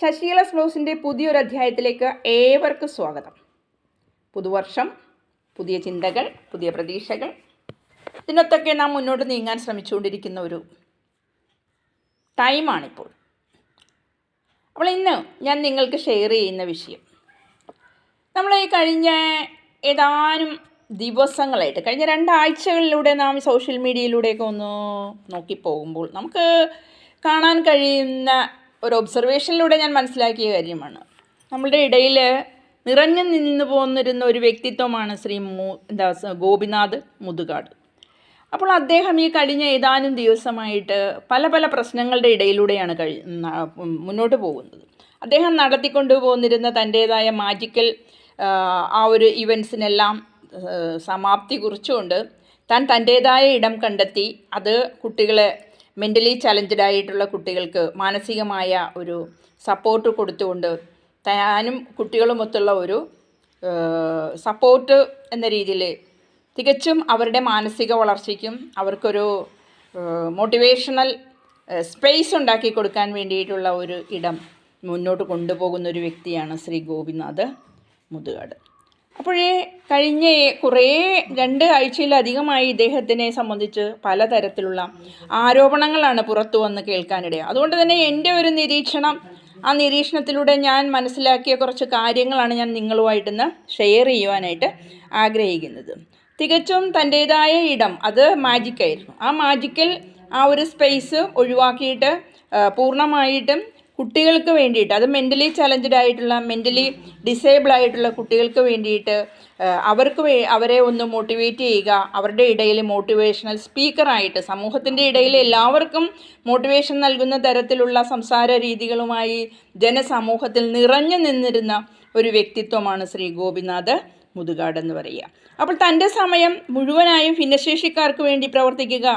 ശശികല സ്ലോസിന്റെ പുതിയൊരു അധ്യായത്തിലേക്ക് ഏവർക്കും സ്വാഗതം. പുതുവർഷം പുതിയ ചിന്തകൾ പുതിയ പ്രതീക്ഷകൾ. ഇതിനൊത്തൊക്കെ നാം മുന്നോട്ട് നീങ്ങാൻ ശ്രമിച്ചുകൊണ്ടിരിക്കുന്ന ഒരു ടൈമാണിപ്പോൾ. അപ്പോൾ ഇന്ന് ഞാൻ നിങ്ങൾക്ക് ഷെയർ ചെയ്യുന്ന വിഷയം. നമ്മൾ ഈ കഴിഞ്ഞ ഏതാനും ദിവസങ്ങളായിട്ട് കഴിഞ്ഞ രണ്ടാഴ്ചകളിലൂടെ നാം സോഷ്യൽ മീഡിയയിലൂടെയൊക്കെ ഒന്ന് നോക്കി പോകുമ്പോൾ നമുക്ക് കാണാൻ കഴിയുന്ന ഒരു ഒബ്സർവേഷനിലൂടെ ഞാൻ മനസ്സിലാക്കിയ കാര്യമാണ്. നമ്മുടെ ഇടയിൽ നിറഞ്ഞു നിന്ന് പോന്നിരുന്ന ഒരു വ്യക്തിത്വമാണ് ശ്രീ മൂ എന്താ ഗോപിനാഥ് മുതുകാട്. അപ്പോൾ അദ്ദേഹം ഈ കഴിഞ്ഞ ഏതാനും ദിവസമായിട്ട് പല പല പ്രശ്നങ്ങളുടെ ഇടയിലൂടെയാണ് കഴി മുന്നോട്ട് പോകുന്നത്. അദ്ദേഹം നടത്തിക്കൊണ്ടു പോന്നിരുന്ന തന്റേതായ മാജിക്കൽ ആ ഒരു ഇവൻസിനെല്ലാം സമാപ്തി കുറിച്ചുകൊണ്ട് താൻ തന്റേതായ ഇടം കണ്ടെത്തി അത് കുട്ടികളെ മെന്റലി ചലഞ്ചഡ് ആയിട്ടുള്ള കുട്ടികൾക്ക് മാനസികമായ ഒരു സപ്പോർട്ട് കൊടുത്തുകൊണ്ട് താനും കുട്ടികളുമൊത്തുള്ള ഒരു സപ്പോർട്ട് എന്ന രീതിയിൽ തികച്ചും അവരുടെ മാനസിക വളർച്ചയ്ക്കും അവർക്കൊരു മോട്ടിവേഷണൽ സ്പേസ് ഉണ്ടാക്കി കൊടുക്കാൻ വേണ്ടിയിട്ടുള്ള ഒരു ഇടം മുന്നോട്ട് കൊണ്ടുപോകുന്ന ഒരു വ്യക്തിയാണ് ശ്രീ ഗോപിനാഥ് മുതുകാട്. അപ്പോഴേ കഴിഞ്ഞ കുറേ രണ്ട് ആഴ്ചയിലധികമായി ഇദ്ദേഹത്തിനെ സംബന്ധിച്ച് പലതരത്തിലുള്ള ആരോപണങ്ങളാണ് പുറത്തു വന്ന് കേൾക്കാനിടയ. അതുകൊണ്ട് തന്നെ എന്റെ ഒരു നിരീക്ഷണം ആ നിരീക്ഷണത്തിലൂടെ ഞാൻ മനസ്സിലാക്കിയ കുറച്ച് കാര്യങ്ങളാണ് ഞാൻ നിങ്ങളുമായിട്ടൊന്ന് ഷെയർ ചെയ്യുവാനായിട്ട് ആഗ്രഹിക്കുന്നത്. തികച്ചും തന്റേതായ ഇടം അത് മാജിക്കായിരുന്നു ആ മാജിക്കൽ ആ ഒരു സ്പേസ് ഒഴിവാക്കിയിട്ട് പൂർണമായിട്ടും കുട്ടികൾക്ക് വേണ്ടിയിട്ട് അത് മെന്റലി ചലഞ്ചഡ് ആയിട്ടുള്ള മെന്റലി ഡിസേബിൾ ആയിട്ടുള്ള കുട്ടികൾക്ക് വേണ്ടിയിട്ട് അവർക്ക് വേ അവരെ ഒന്ന് മോട്ടിവേറ്റ് ചെയ്യുക അവരുടെ ഇടയിൽ മോട്ടിവേഷണൽ സ്പീക്കറായിട്ട് സമൂഹത്തിന്റെ ഇടയിൽ എല്ലാവർക്കും മോട്ടിവേഷൻ നൽകുന്ന തരത്തിലുള്ള സംസാര രീതികളുമായി ജനസമൂഹത്തിൽ നിറഞ്ഞു നിന്നിരുന്ന ഒരു വ്യക്തിത്വമാണ് ശ്രീ ഗോപിനാഥ് മുതുകാടെന്ന് പറയുക. അപ്പോൾ തന്റെ സമയം മുഴുവനായും ഭിന്നശേഷിക്കാർക്ക് വേണ്ടി പ്രവർത്തിക്കുക.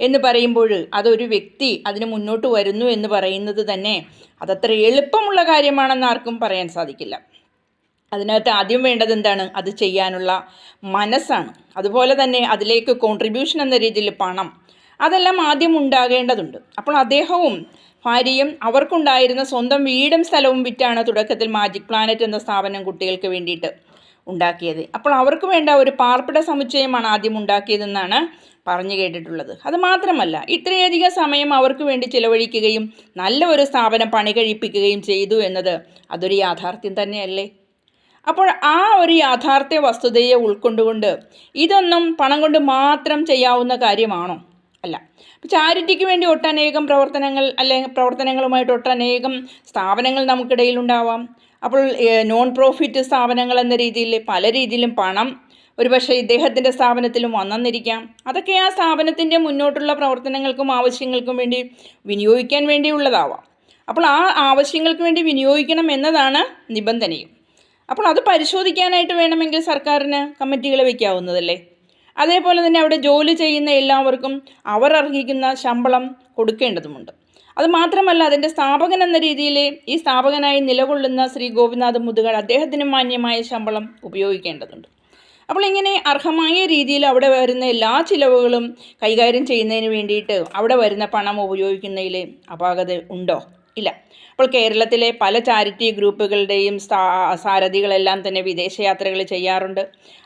എന്ന് പറയുമ്പോൾ അതൊരു വ്യക്തി അതിന് മുന്നോട്ട് വരുന്നു എന്ന് പറയുന്നത് തന്നെ അതത്ര എളുപ്പമുള്ള കാര്യമാണെന്ന് ആർക്കും പറയാൻ സാധിക്കില്ല. അതിനകത്ത് ആദ്യം വേണ്ടത് എന്താണ്? അത് ചെയ്യാനുള്ള മനസ്സാണ്. അതുപോലെ തന്നെ അതിലേക്ക് കോൺട്രിബ്യൂഷൻ എന്ന രീതിയിൽ പണം. അതെല്ലാം ആദ്യം ഉണ്ടാകേണ്ടതുണ്ട്. അപ്പോൾ അദ്ദേഹവും ഭാര്യയും അവർക്കുണ്ടായിരുന്ന സ്വന്തം വീടും സ്ഥലവും വിറ്റാണ് തുടക്കത്തിൽ മാജിക് പ്ലാനറ്റ് എന്ന സ്ഥാപനം കുട്ടികൾക്ക് വേണ്ടിയിട്ട്. ഉണ്ടാക്കിയത്. അപ്പോൾ അവർക്ക് വേണ്ട ഒരു പാർപ്പിട സമുച്ചയമാണ് ആദ്യം ഉണ്ടാക്കിയതെന്നാണ് പറഞ്ഞു കേട്ടിട്ടുള്ളത്. അത് മാത്രമല്ല ഇത്രയധികം സമയം അവർക്ക് വേണ്ടി ചിലവഴിക്കുകയും നല്ല ഒരു സ്ഥാപനം പണി കഴിപ്പിക്കുകയും ചെയ്തു എന്നത് അതൊരു യാഥാർത്ഥ്യം തന്നെയല്ലേ? അപ്പോൾ ആ ഒരു യാഥാർത്ഥ്യ വസ്തുതയെ ഉൾക്കൊണ്ടുകൊണ്ട് ഇതൊന്നും പണം കൊണ്ട് മാത്രം ചെയ്യാവുന്ന കാര്യമാണോ? അല്ല. ചാരിറ്റിക്ക് വേണ്ടി ഒട്ടനേകം പ്രവർത്തനങ്ങൾ അല്ലെങ്കിൽ പ്രവർത്തനങ്ങളുമായിട്ട് ഒട്ടനേകം സ്ഥാപനങ്ങൾ നമുക്കിടയിലുണ്ടാവാം അപ്പോൾ നോൺ പ്രോഫിറ്റ് സ്ഥാപനങ്ങൾ എന്ന രീതിയിൽ പല രീതിയിലും പണം ഒരുപക്ഷെ ഇദ്ദേഹത്തിന്റെ സ്ഥാപനത്തിലും വന്നെന്നിരിക്കാം. അതൊക്കെ ആ സ്ഥാപനത്തിന്റെ മുന്നോട്ടുള്ള പ്രവർത്തനങ്ങൾക്കും ആവശ്യങ്ങൾക്കും വേണ്ടി വിനിയോഗിക്കാൻ വേണ്ടിയുള്ളതാവാം. അപ്പോൾ ആ ആവശ്യങ്ങൾക്ക് വേണ്ടി വിനിയോഗിക്കണം എന്നതാണ് നിബന്ധനയും. അപ്പോൾ അത് പരിശോധിക്കാനായിട്ട് വേണമെങ്കിൽ സർക്കാരിന് കമ്മിറ്റികൾ വയ്ക്കാവുന്നതല്ലേ? അതേപോലെ തന്നെ അവിടെ ജോലി ചെയ്യുന്ന എല്ലാവർക്കും അവർ അർഹിക്കുന്ന ശമ്പളം കൊടുക്കേണ്ടതുമുണ്ട്. അത് മാത്രമല്ല അതിന്റെ സ്ഥാപകൻ എന്ന രീതിയിൽ ഈ സ്ഥാപകനായി നിലകൊള്ളുന്ന ശ്രീ ഗോപിനാഥ് മുതുകൾ അദ്ദേഹത്തിന് മാന്യമായ ശമ്പളം ഉപയോഗിക്കേണ്ടതുണ്ട്. അപ്പോൾ ഇങ്ങനെ അർഹമായ രീതിയിൽ അവിടെ വരുന്ന എല്ലാ ചിലവുകളും കൈകാര്യം ചെയ്യുന്നതിന് വേണ്ടിയിട്ട് അവിടെ വരുന്ന പണം ഉപയോഗിക്കുന്നതിൽ അപാകത ഉണ്ടോ? ഇല്ല. അപ്പോൾ കേരളത്തിലെ പല ചാരിറ്റി ഗ്രൂപ്പുകളുടെയും സാരഥികളെല്ലാം തന്നെ വിദേശയാത്രകൾ ചെയ്യാറുണ്ട്.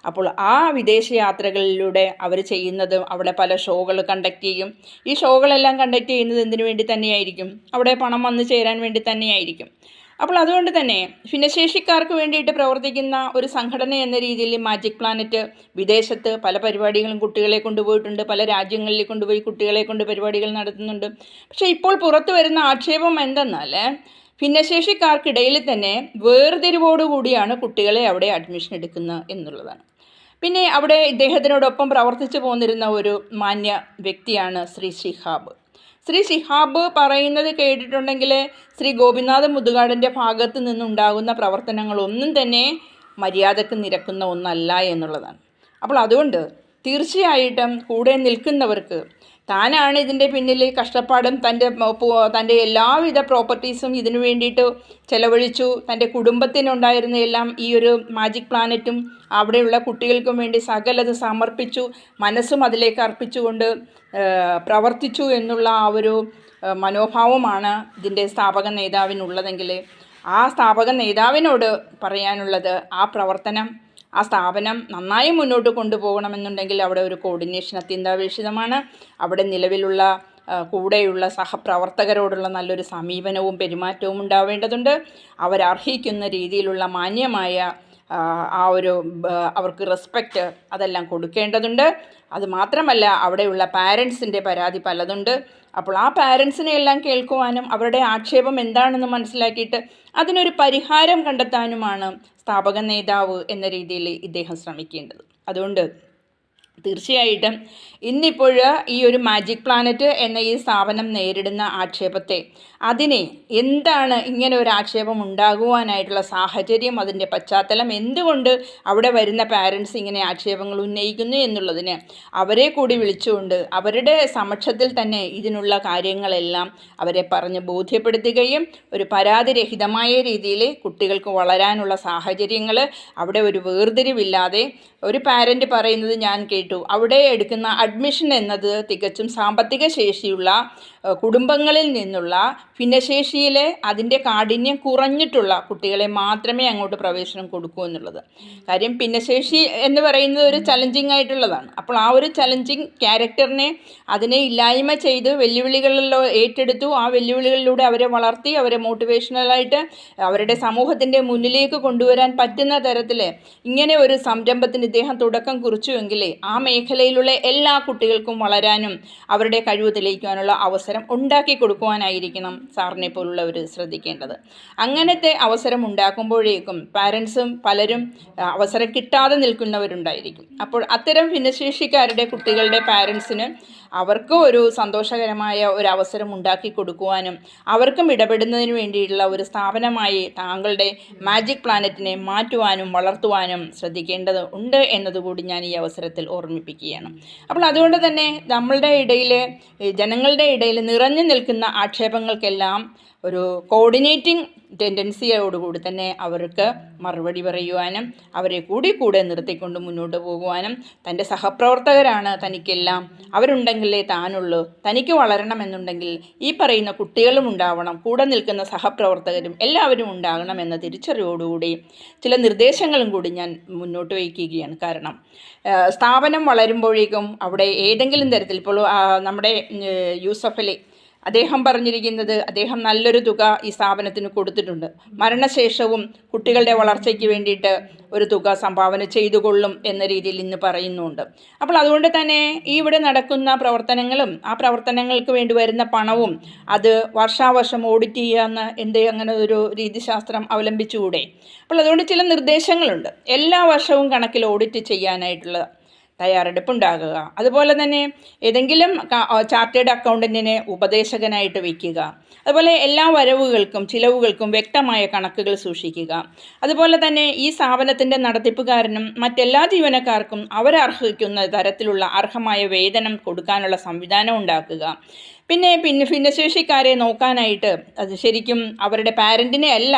അപ്പോൾ ആ വിദേശയാത്രകളിലൂടെ അവർ ചെയ്യുന്നത് അവിടെ പല ഷോകൾ കണ്ടക്ട് ചെയ്യും. ഈ ഷോകളെല്ലാം കണ്ടക്ട് ചെയ്യുന്നത് എന്തിനു വേണ്ടി തന്നെയായിരിക്കും? അവിടെ പണം വന്നു ചേരാൻ വേണ്ടി തന്നെയായിരിക്കും. അപ്പോൾ അതുകൊണ്ട് തന്നെ ഭിന്നശേഷിക്കാർക്ക് വേണ്ടിയിട്ട് പ്രവർത്തിക്കുന്ന ഒരു സംഘടന എന്ന രീതിയിൽ മാജിക് പ്ലാനറ്റ് വിദേശത്ത് പല പരിപാടികളും കുട്ടികളെ കൊണ്ടുപോയിട്ടുണ്ട് പല രാജ്യങ്ങളിൽ കൊണ്ടുപോയി കുട്ടികളെ കൊണ്ട് പരിപാടികൾ നടത്തുന്നുണ്ട്. പക്ഷേ ഇപ്പോൾ പുറത്തു വരുന്ന ആക്ഷേപം എന്തെന്നാൽ ഭിന്നശേഷിക്കാർക്കിടയിൽ തന്നെ വേർതിരിവോടുകൂടിയാണ് കുട്ടികളെ അവിടെ അഡ്മിഷൻ എടുക്കുന്നത് എന്നുള്ളതാണ്. പിന്നെ അവിടെ ഇദ്ദേഹത്തിനോടൊപ്പം പ്രവർത്തിച്ചു പോന്നിരുന്ന ഒരു മാന്യ വ്യക്തിയാണ് ശ്രീ ഷിഹാബ് ശ്രീ ഷിഹാബ് പറയുന്നത് കേട്ടിട്ടുണ്ടെങ്കിൽ ശ്രീ ഗോപിനാഥ് മുതുകാടിന്റെ ഭാഗത്ത് നിന്നുണ്ടാകുന്ന പ്രവർത്തനങ്ങളൊന്നും തന്നെ മര്യാദയ്ക്ക് നിരക്കുന്ന ഒന്നല്ല എന്നുള്ളതാണ്. അപ്പോൾ അതുകൊണ്ട് തീർച്ചയായിട്ടും കൂടെ നിൽക്കുന്നവർക്ക് താനാണ് ഇതിന്റെ പിന്നിൽ കഷ്ടപ്പാടും തന്റെ തന്റെ എല്ലാവിധ പ്രോപ്പർട്ടീസും ഇതിനു വേണ്ടിയിട്ട് ചെലവഴിച്ചു. തന്റെ കുടുംബത്തിനുണ്ടായിരുന്ന എല്ലാം ഈ ഒരു മാജിക് പ്ലാനറ്റും അവിടെയുള്ള കുട്ടികൾക്കും വേണ്ടി സകലത് സമർപ്പിച്ചു മനസ്സും അതിലേക്ക് അർപ്പിച്ചുകൊണ്ട് പ്രവർത്തിച്ചു എന്നുള്ള ആ ഒരു മനോഭാവമാണ് ഇതിന്റെ സ്ഥാപക നേതാവിനുള്ളതെങ്കിൽ ആ സ്ഥാപക നേതാവിനോട് പറയാനുള്ളത് ആ പ്രവർത്തനം ആ സ്ഥാപനം നന്നായി മുന്നോട്ട് കൊണ്ടുപോകണമെന്നുണ്ടെങ്കിൽ അവിടെ ഒരു കോർഡിനേഷൻ അത്യന്താപേക്ഷിതമാണ്. അവിടെ നിലവിലുള്ള കൂടെയുള്ള സഹപ്രവർത്തകരോടുള്ള നല്ലൊരു സമീപനവും പെരുമാറ്റവും ഉണ്ടാവേണ്ടതുണ്ട്. അവരർഹിക്കുന്ന രീതിയിലുള്ള മാന്യമായ ആ, ഒരു അവർക്ക് റെസ്പെക്റ്റ് അതെല്ലാം കൊടുക്കേണ്ടതുണ്ട്. അതുമാത്രമല്ല അവിടെയുള്ള പാരൻസിന്റെ പരാതി പലതുണ്ട്. അപ്പോൾ ആ പാരൻസിനെ എല്ലാം കേൾക്കുവാനും അവരുടെ ആക്ഷേപം എന്താണെന്ന് മനസ്സിലാക്കിയിട്ട് അതിനൊരു പരിഹാരം കണ്ടെത്താനുമാണ് സ്ഥാപക നേതാവ് എന്ന രീതിയിൽ ഇദ്ദേഹം ശ്രമിക്കേണ്ടത്. അതുകൊണ്ട് തീർച്ചയായിട്ടും. ഇന്നിപ്പോൾ ഈ ഒരു മാജിക് പ്ലാനറ്റ് എന്ന ഈ സ്ഥാപനം നേരിടുന്ന ആക്ഷേപത്തെ അതിനെ എന്താണ് ഇങ്ങനെ ഒരു ആക്ഷേപം ഉണ്ടാകുവാനായിട്ടുള്ള സാഹചര്യം അതിന്റെ പശ്ചാത്തലം എന്തുകൊണ്ട് അവിടെ വരുന്ന പാരൻസ് ഇങ്ങനെ ആക്ഷേപങ്ങൾ ഉന്നയിക്കുന്നു എന്നുള്ളതിന് അവരെ കൂടി വിളിച്ചുകൊണ്ട് അവരുടെ സമക്ഷത്തിൽ തന്നെ ഇതിനുള്ള കാര്യങ്ങളെല്ലാം അവരെ പറഞ്ഞ് ബോധ്യപ്പെടുത്തുകയും ഒരു പരാതിരഹിതമായ രീതിയിൽ കുട്ടികൾക്ക് വളരാനുള്ള സാഹചര്യങ്ങൾ അവിടെ ഒരു വേർതിരിവില്ലാതെ ഒരു പാരന്റ് പറയുന്നത് ഞാൻ കേട്ടു. അവിടെ എടുക്കുന്ന അഡ്മിഷൻ എന്നത് തികച്ചും സാമ്പത്തിക ശേഷിയുള്ള കുടുംബങ്ങളിൽ നിന്നുള്ള ഭിന്നശേഷിയിലെ അതിന്റെ കാഠിന്യം കുറഞ്ഞിട്ടുള്ള കുട്ടികളെ മാത്രമേ അങ്ങോട്ട് പ്രവേശനം കൊടുക്കൂ എന്നുള്ളത്. കാര്യം ഭിന്നശേഷി എന്ന് പറയുന്നത് ഒരു ചലഞ്ചിങ് ആയിട്ടുള്ളതാണ്. അപ്പോൾ ആ ഒരു ചലഞ്ചിങ് ക്യാരക്ടറിനെ അതിനെ ഇല്ലായ്മ ചെയ്ത് വെല്ലുവിളികളിലോ ഏറ്റെടുത്തു. ആ വെല്ലുവിളികളിലൂടെ അവരെ വളർത്തി അവരെ മോട്ടിവേഷണലായിട്ട് അവരുടെ സമൂഹത്തിന്റെ മുന്നിലേക്ക് കൊണ്ടുവരാൻ പറ്റുന്ന തരത്തിൽ ഇങ്ങനെ ഒരു സംരംഭത്തിന് ഇദ്ദേഹം തുടക്കം കുറിച്ചുവെങ്കിൽ ആ മേഖലയിലുള്ള എല്ലാ കുട്ടികൾക്കും വളരാനും അവരുടെ കഴിവ് തെളിയിക്കാനുള്ള അവസരം ഉണ്ടാക്കി കൊടുക്കുവാനായിരിക്കണം സാറിനെ പോലുള്ളവർ ശ്രദ്ധിക്കേണ്ടത്. അങ്ങനത്തെ അവസരം ഉണ്ടാക്കുമ്പോഴേക്കും പാരൻസും പലരും അവസരം കിട്ടാതെ നിൽക്കുന്നവരുണ്ടായിരിക്കും. അപ്പോൾ അത്തരം ഭിന്നശേഷിക്കാരുടെ കുട്ടികളുടെ പാരൻസിന് അവർക്ക് ഒരു സന്തോഷകരമായ ഒരു അവസരം ഉണ്ടാക്കി കൊടുക്കുവാനും അവർക്കും ഇടപെടുന്നതിന് വേണ്ടിയിട്ടുള്ള ഒരു സ്ഥാപനമായി താങ്കളുടെ മാജിക് പ്ലാനറ്റിനെ മാറ്റുവാനും വളർത്തുവാനും ശ്രദ്ധിക്കേണ്ടത് ഉണ്ട് എന്നതുകൂടി ഞാൻ ഈ അവസരത്തിൽ ഓർമ്മിപ്പിക്കുകയാണ്. അപ്പോൾ അതുകൊണ്ട് തന്നെ നമ്മളുടെ ഇടയിൽ ജനങ്ങളുടെ ഇടയിൽ നിറഞ്ഞു നിൽക്കുന്ന ആക്ഷേപങ്ങൾക്കെല്ലാം ഒരു കോർഡിനേറ്റിംഗ് ടെൻഡൻസിയോടുകൂടി തന്നെ അവർക്ക് മറുപടി പറയുവാനും അവരെ കൂടി കൂടെ നിർത്തിക്കൊണ്ട് മുന്നോട്ട് പോകുവാനും തന്റെ സഹപ്രവർത്തകരാണ് തനിക്കെല്ലാം. അവരുണ്ടെങ്കിലേ താനുള്ളൂ. തനിക്ക് വളരണമെന്നുണ്ടെങ്കിൽ ഈ പറയുന്ന കുട്ടികളും ഉണ്ടാവണം. കൂടെ നിൽക്കുന്ന സഹപ്രവർത്തകരും എല്ലാവരും ഉണ്ടാകണം എന്ന തിരിച്ചറിവോടുകൂടി ചില നിർദ്ദേശങ്ങളും കൂടി ഞാൻ മുന്നോട്ട് വയ്ക്കുകയാണ്. കാരണം സ്ഥാപനം വളരുമ്പോഴേക്കും അവിടെ ഏതെങ്കിലും തരത്തിൽ ഇപ്പോൾ നമ്മുടെ ഉം, യൂസഫ് അലി അദ്ദേഹം പറഞ്ഞിരിക്കുന്നത് അദ്ദേഹം നല്ലൊരു തുക ഈ സ്ഥാപനത്തിന് കൊടുത്തിട്ടുണ്ട്. മരണശേഷവും കുട്ടികളുടെ വളർച്ചയ്ക്ക് വേണ്ടിയിട്ട് ഒരു തുക സംഭാവന ചെയ്തുകൊള്ളും എന്ന രീതിയിൽ ഇന്ന് പറയുന്നുണ്ട്. അപ്പോൾ അതുകൊണ്ട് തന്നെ ഈ ഇവിടെ നടക്കുന്ന പ്രവർത്തനങ്ങളും ആ പ്രവർത്തനങ്ങൾക്ക് വേണ്ടി വരുന്ന പണവും അത് വർഷാവർഷം ഓഡിറ്റ് ചെയ്യാമെന്ന് എന്തേ അങ്ങനെ ഒരു രീതിശാസ്ത്രം അവലംബിച്ചുകൂടെ? അപ്പോൾ അതുകൊണ്ട് ചില നിർദ്ദേശങ്ങളുണ്ട്. എല്ലാ വർഷവും കണക്കിൽ ഓഡിറ്റ് ചെയ്യാനായിട്ടുള്ള തയ്യാറെടുപ്പുണ്ടാകുക. അതുപോലെ തന്നെ ഏതെങ്കിലും ചാർട്ടേഡ് അക്കൗണ്ടന്റിനെ ഉപദേശകനായിട്ട് വയ്ക്കുക അതുപോലെ എല്ലാ വരവുകൾക്കും ചിലവുകൾക്കും വ്യക്തമായ കണക്കുകൾ സൂക്ഷിക്കുക. അതുപോലെ തന്നെ ഈ സ്ഥാപനത്തിന്റെ നടത്തിപ്പുകാരനും മറ്റെല്ലാ ജീവനക്കാർക്കും അവരർഹിക്കുന്ന തരത്തിലുള്ള അർഹമായ വേതനം കൊടുക്കാനുള്ള സംവിധാനം ഉണ്ടാക്കുക. പിന്നെ പിന്നെ ഭിന്നശേഷിക്കാരെ നോക്കാനായിട്ട് അത് ശരിക്കും അവരുടെ പാരന്റിനെ അല്ല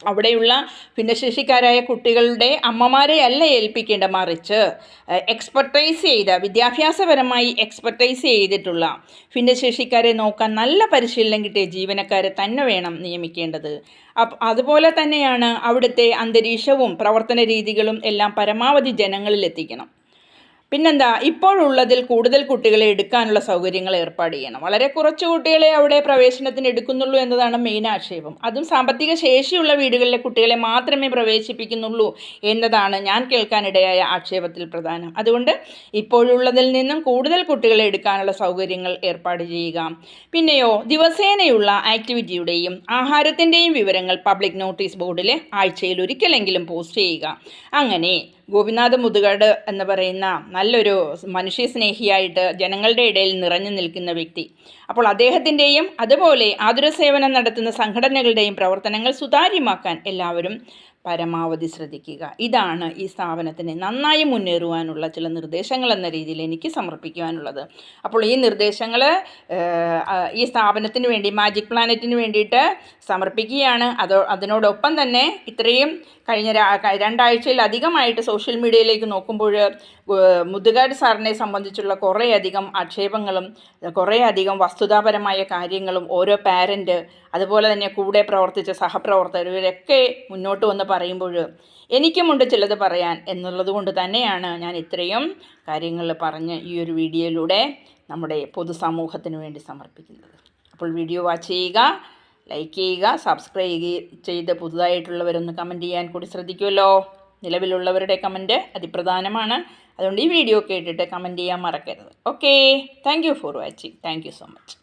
അവിടെയുള്ള ഭിന്നശേഷിക്കാരായ കുട്ടികളുടെ അമ്മമാരെ അല്ല ഏൽപ്പിക്കേണ്ട മറിച്ച് എക്സ്പെർട്ടൈസ് ചെയ്ത വിദ്യാഭ്യാസപരമായി എക്സ്പെർട്ടൈസ് ചെയ്തിട്ടുള്ള ഭിന്നശേഷിക്കാരെ നോക്കാൻ നല്ല പരിശീലനം കിട്ടിയ ജീവനക്കാരെ തന്നെ വേണം നിയമിക്കേണ്ടത്. അതുപോലെ തന്നെയാണ് അവിടുത്തെ അന്തരീക്ഷവും പ്രവർത്തന രീതികളും എല്ലാം പരമാവധി ജനങ്ങളിൽ എത്തിക്കണം. പിന്നെന്താ ഇപ്പോഴുള്ളതിൽ കൂടുതൽ കുട്ടികളെ എടുക്കാനുള്ള സൗകര്യങ്ങൾ ഏർപ്പാട് ചെയ്യണം. വളരെ കുറച്ച് കുട്ടികളെ അവിടെ പ്രവേശനത്തിന് എടുക്കുന്നുള്ളൂ എന്നതാണ് മെയിൻ ആക്ഷേപം. അതും സാമ്പത്തിക ശേഷിയുള്ള വീടുകളിലെ കുട്ടികളെ മാത്രമേ പ്രവേശിപ്പിക്കുന്നുള്ളൂ എന്നതാണ് ഞാൻ കേൾക്കാനിടയായ ആക്ഷേപത്തിൽ പ്രധാനം. അതുകൊണ്ട് ഇപ്പോഴുള്ളതിൽ നിന്നും കൂടുതൽ കുട്ടികളെ എടുക്കാനുള്ള സൗകര്യങ്ങൾ ഏർപ്പാട് ചെയ്യുക. പിന്നെയോ ദിവസേനയുള്ള ആക്ടിവിറ്റിയുടെയും ആഹാരത്തിന്റെയും വിവരങ്ങൾ പബ്ലിക് നോട്ടീസ് ബോർഡിൽ ആഴ്ചയിൽ ഒരിക്കലെങ്കിലും പോസ്റ്റ് ചെയ്യുക. അങ്ങനെ ഗോപിനാഥ് മുതുകാട് എന്ന് പറയുന്ന നല്ലൊരു മനുഷ്യസ്നേഹിയായിട്ട് ജനങ്ങളുടെ ഇടയിൽ നിറഞ്ഞു നിൽക്കുന്ന വ്യക്തി. അപ്പോൾ അദ്ദേഹത്തിന്റെയും അതുപോലെ ആതുര സേവനം നടത്തുന്ന സംഘടനകളുടെയും പ്രവർത്തനങ്ങൾ സുതാര്യമാക്കാൻ എല്ലാവരും പരമാവധി ശ്രദ്ധിക്കുക. ഇതാണ് ഈ സ്ഥാപനത്തിന് നന്നായി മുന്നേറുവാനുള്ള ചില നിർദ്ദേശങ്ങൾ എന്ന രീതിയിൽ എനിക്ക് സമർപ്പിക്കുവാനുള്ളത്. അപ്പോൾ ഈ നിർദ്ദേശങ്ങൾ ഈ സ്ഥാപനത്തിന് വേണ്ടി മാജിക് പ്ലാനറ്റിന് വേണ്ടിയിട്ട് സമർപ്പിക്കുകയാണ്. അതോ അതിനോടൊപ്പം തന്നെ ഇത്രയും കഴിഞ്ഞ രണ്ടാഴ്ചയിലധികമായിട്ട് സോഷ്യൽ മീഡിയയിലേക്ക് നോക്കുമ്പോൾ മുതുകാട് സാറിനെ സംബന്ധിച്ചുള്ള കുറേയധികം ആക്ഷേപങ്ങളും കുറേയധികം വസ്തുതാപരമായ കാര്യങ്ങളും ഓരോ പാരന്റ് അതുപോലെ തന്നെ കൂടെ പ്രവർത്തിച്ച സഹപ്രവർത്തകർ ഇവരൊക്കെ മുന്നോട്ട് വന്ന് പറയുമ്പോൾ എനിക്കുമുണ്ട് ചിലത് പറയാൻ എന്നുള്ളത് കൊണ്ട് തന്നെയാണ് ഞാൻ ഇത്രയും കാര്യങ്ങൾ പറഞ്ഞ് ഈ ഒരു വീഡിയോയിലൂടെ നമ്മുടെ പൊതുസമൂഹത്തിന് വേണ്ടി സമർപ്പിക്കുന്നത്. അപ്പോൾ വീഡിയോ വാച്ച് ചെയ്യുക ലൈക്ക് ചെയ്യുക സബ്സ്ക്രൈബ് ചെയ്ത് പുതുതായിട്ടുള്ളവരൊന്ന് കമന്റ് ചെയ്യാൻ കൂടി ശ്രദ്ധിക്കുമല്ലോ. നിലവിലുള്ളവരുടെ കമന്റ് അതിപ്രധാനമാണ്. അതുകൊണ്ട് ഈ വീഡിയോ കേട്ടിട്ട് കമന്റ് ചെയ്യാൻ മറക്കരുത്. Okay thank for watching thank so much